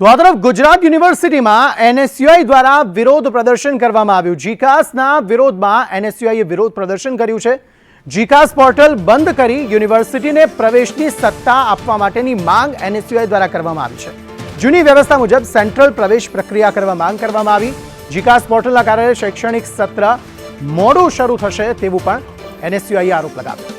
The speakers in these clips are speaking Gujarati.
તો આ તરફ ગુજરાત યુનિવર્સિટીમાં એનએસયુઆઈ દ્વારા વિરોધ પ્રદર્શન કરવામાં આવ્યું. જીકાસના વિરોધમાં એનએસયુઆઈએ વિરોધ પ્રદર્શન કર્યું છે. જીકાસ પોર્ટલ બંધ કરી યુનિવર્સિટીને પ્રવેશની સત્તા આપવા માટેની માંગ એનએસયુઆઈ દ્વારા કરવામાં આવી છે. જૂની વ્યવસ્થા મુજબ સેન્ટ્રલ પ્રવેશ પ્રક્રિયા કરવા માંગ કરવામાં આવી. જીકાસ પોર્ટલના કારણે શૈક્ષણિક સત્ર મોડું શરૂ થશે તેવું પણ એનએસયુઆઈએ આરોપ લગાવ્યો.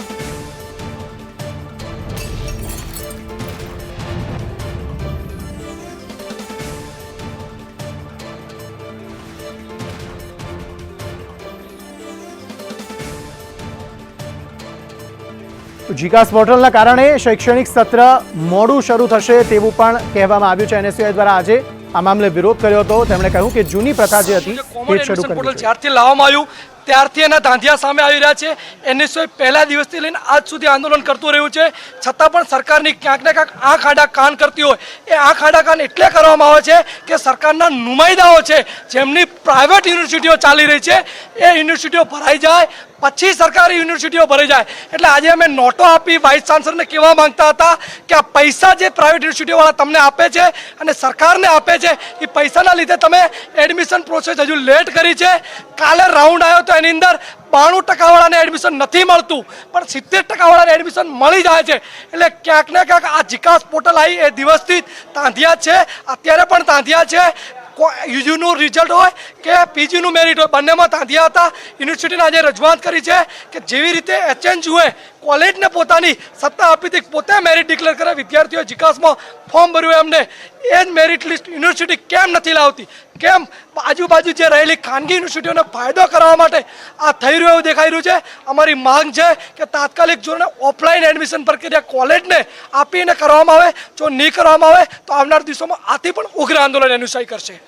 જીકાસ પોર્ટલના કારણે શૈક્ષણિક સત્ર મોડું શરૂ થશે તેવું પણ કહેવામાં આવ્યું છે. એનએસયુઆઈ દ્વારા આજે આ મામલે વિરોધ કર્યો હતો. તેમણે કહ્યું કે જૂની પ્રથા જે હતી તે શરૂ કરી પોર્ટલ જ્યારથી લાવવામાં આવ્યું ત્યારથી એના ધાંધિયા સામે આવી રહ્યા છે. એનએસઓએ પહેલા દિવસથી લઈને આજ સુધી આંદોલન કરતું રહ્યું છે. છતાં પણ સરકારની ક્યાંક ને ક્યાંક આંખ આડા કાન કરતી હોય. એ આંખ આડા કાન એટલે કરવામાં આવે છે કે સરકારના નુમાયદાઓ છે, જેમની પ્રાઇવેટ યુનિવર્સિટીઓ ચાલી રહી છે, એ યુનિવર્સિટીઓ ભરાઈ જાય, પછી સરકારી યુનિવર્સિટીઓ ભરાઈ જાય. એટલે આજે અમે નોટો આપી વાઇસ ચાન્સલરને કહેવા માંગતા હતા કે આ પૈસા જે પ્રાઇવેટ યુનિવર્સિટીઓવાળા તમને આપે છે અને સરકારને આપે છે, એ પૈસાના લીધે તમે એડમિશન પ્રોસેસ હજુ લેટ કરી છે. કાલે રાઉન્ડ આવ્યો તો એની અંદર બાણું ટકાવાળાને એડમિશન નથી મળતું. પણ સિત્તેર ટકાવાળાને એડમિશન મળી જાય છે. એટલે ક્યાંક ને ક્યાંક આ જીકાસ પોર્ટલ આવી એ દિવસથી તાંધિયા છે. અત્યારે પણ તાંધિયા છે. યુજીનું રિઝલ્ટ હોય કે પીજીનું મેરિટ હોય. બંનેમાં તાંધિયા હતા. યુનિવર્સિટીને આજે રજૂઆત કરી છે કે જેવી રીતે એચએનજીઓએ કોલેજને પોતાની સત્તા આપી હતી, પોતે મેરિટ ડિક્લેર કરે વિદ્યાર્થીઓ જીકાસમાં ફોર્મ ભર્યું એમને. એ જ મેરિટ લિસ્ટ યુનિવર્સિટી કેમ નથી લાવતી? કેમ આજુબાજુ જે રહેલી ખાનગી યુનિવર્સિટીઓને ફાયદો કરવા માટે આ થઈ રહ્યું એવું દેખાઈ રહ્યું છે? અમારી માંગ છે કે તાત્કાલિક જોને ઓફલાઈન એડમિશન પ્રક્રિયા કોલેજને આપીને કરવામાં આવે. જો નહીં કરવામાં આવે, તો આવનાર દિવસોમાં આથી પણ ઉગ્ર આંદોલન એનું કરશે.